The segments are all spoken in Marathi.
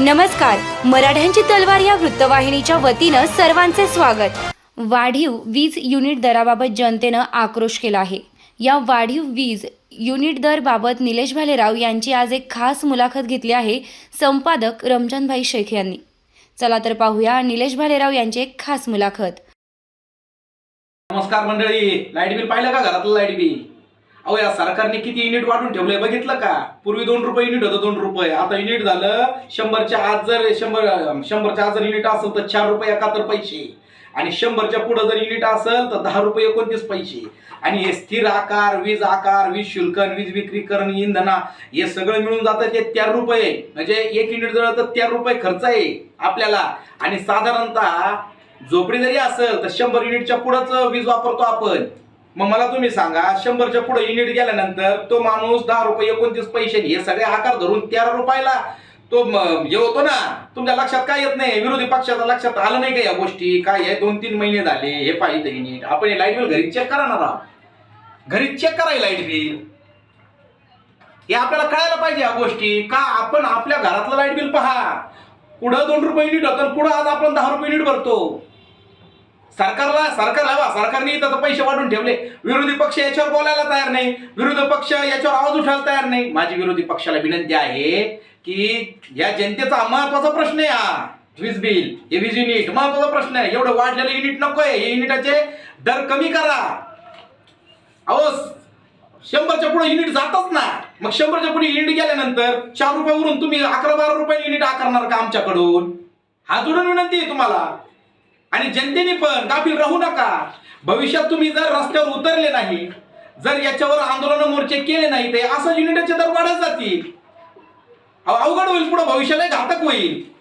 नमस्कार. मराठ्यांची तलवार या वृत्तवाहिनीच्या वतीनं सर्वांचे स्वागत. वाढीव वीज युनिट दराबाबत जनतेनं आक्रोश केला आहे. या वाढीव वीज युनिट दरबाबत निलेश भालेराव यांची आज एक खास मुलाखत घेतली आहे संपादक रमजानभाई शेख यांनी. चला तर पाहूया निलेश भालेराव यांची एक खास मुलाखत. नमस्कार मंडळी. लाइट बिल पाहिलं का घरातलं लाइट बिल? अहो या सरकारने किती युनिट वाढून ठेवलंय? बघितलं का? पूर्वी दोन रुपये युनिट होतं दोन रुपये. आता युनिट झालं शंभरच्या आज जर शंभर शंभरच्या आज जर युनिट असेल तर चार रुपये एकाहत्तर पैसे. आणि शंभरच्या पुढे जर युनिट असेल तर दहा रुपये एकोणतीस पैसे. आणि हे स्थिर आकार वीज आकार वीज शुल्क वीज विक्रीकरण इंधना हे सगळं मिळून जातं ते तेरा रुपये. म्हणजे एक युनिट जर तर तेरा रुपये खर्च आहे आपल्याला. आणि साधारणतः झोपडी जरी असेल तर शंभर युनिटच्या पुढंच वीज वापरतो आपण. मग मला तुम्ही सांगा शंभरच्या पुढे युनिट गेल्यानंतर तो माणूस दहा रुपये एकोणतीस पैसे हे सगळे आकार धरून तेरा रुपयाला तो हे होतो ना तुमच्या लक्षात काय येत नाही? विरोधी पक्षाच्या लक्षात आलं नाही का या गोष्टी? काय हे दोन तीन महिने झाले हे पाहिजे युनिट आपण हे लाइट बिल घरी चेक करा ना घरी चेक करा लाइट बिल हे आपल्याला कळायला पाहिजे या गोष्टी. का आपण आपल्या घरातलं लाइट बिल पहा. पुढं दोन रुपये युनिट होतं पुढं आज आपण दहा रुपये युनिट भरतो? सरकारला सरकार हवा. सरकारने इथं पैसे वाढून ठेवले. विरोधी पक्ष याच्यावर बोलायला तयार नाही. विरोधी पक्ष याच्यावर आवाज उठायला तयार नाही. माझी विरोधी पक्षाला विनंती आहे की या जनतेचा महत्त्वाचा प्रश्न आहे हा. वीज बिल हे वीज युनिट महत्त्वाचा प्रश्न आहे. एवढं वाढलेलं युनिट नकोय हे युनिटाचे दर कमी करा. अहो शंभरच्या पुढे युनिट जातच ना. मग शंभरच्या पुढे युनिट गेल्यानंतर चार रुपयावरून तुम्ही अकरा बारा रुपये युनिट आकारणार का आमच्याकडून? हा जोडून विनंती आहे तुम्हाला. आणि जनतेने पण गाफील राहू नका. भविष्यात तुम्ही जर रस्त्यावर उतरले नाही जर याच्यावर आंदोलन मोर्चे केले नाही ते असं युनिटचे दर वाढत जातील. अहो, अवघड होईल पुढे भविष्याला घातक होईल.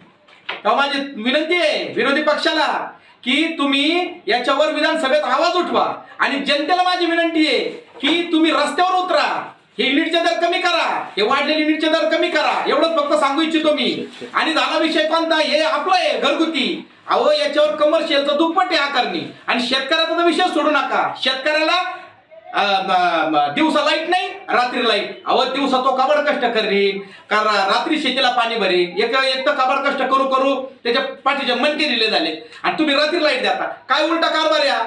तेव्हा माझी विनंती आहे विरोधी पक्षाला की तुम्ही याच्यावर विधानसभेत आवाज उठवा. आणि जनतेला माझी विनंती आहे की तुम्ही रस्त्यावर उतरा. हे युनिटचे दर कमी करा. हे वाढलेले युनिटचे दर कमी करा. एवढंच फक्त सांगू इच्छितो मी. आणि झाला विषय कोणता? हे आपलं आहे घरगुती. अहो याच्यावर कमर्शियलचं दुप्पट आहे आकारणी. आणि शेतकऱ्याचा विषय सोडू नका. शेतकऱ्याला दिवसा लाइट नाही रात्री लाइट अहो दिवसा तो काबड कष्ट करीन. कारण रात्री शेतीला पाणी भरेन. एक एक तर काबड कष्ट करू करू त्याच्या पाठीचे मनके दिले झाले. आणि तुम्ही रात्री लाइट देता काय उलटा कारभार या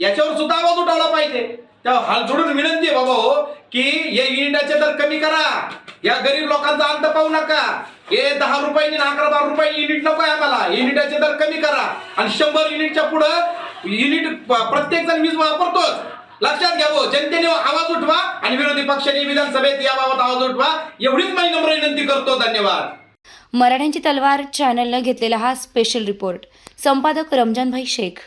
याच्यावर सुद्धा आवाज उठवला पाहिजे. तेव्हा हाल जोडून विनंती आहे बाबा हो की हे युनिटाचे दर कमी करा. या गरीब लोकांचा अंत पाहू नका. हे दहा रुपयांनी अकरा बारा रुपये युनिट नको आहे आम्हाला. युनिटाचे दर कमी करा. आणि शंभर युनिटच्या पुढं युनिट प्रत्येक जण वीज वापरतोच. लक्षात घ्यावं हो, जनतेने आवाज उठवा आणि विरोधी पक्षाने विधानसभेत याबाबत आवाज उठवा. एवढीच मी नम्र विनंती करतो. धन्यवाद. मराठ्यांची तलवार चॅनलनं घेतलेला हा स्पेशल रिपोर्ट संपादक रमजानभाई शेख.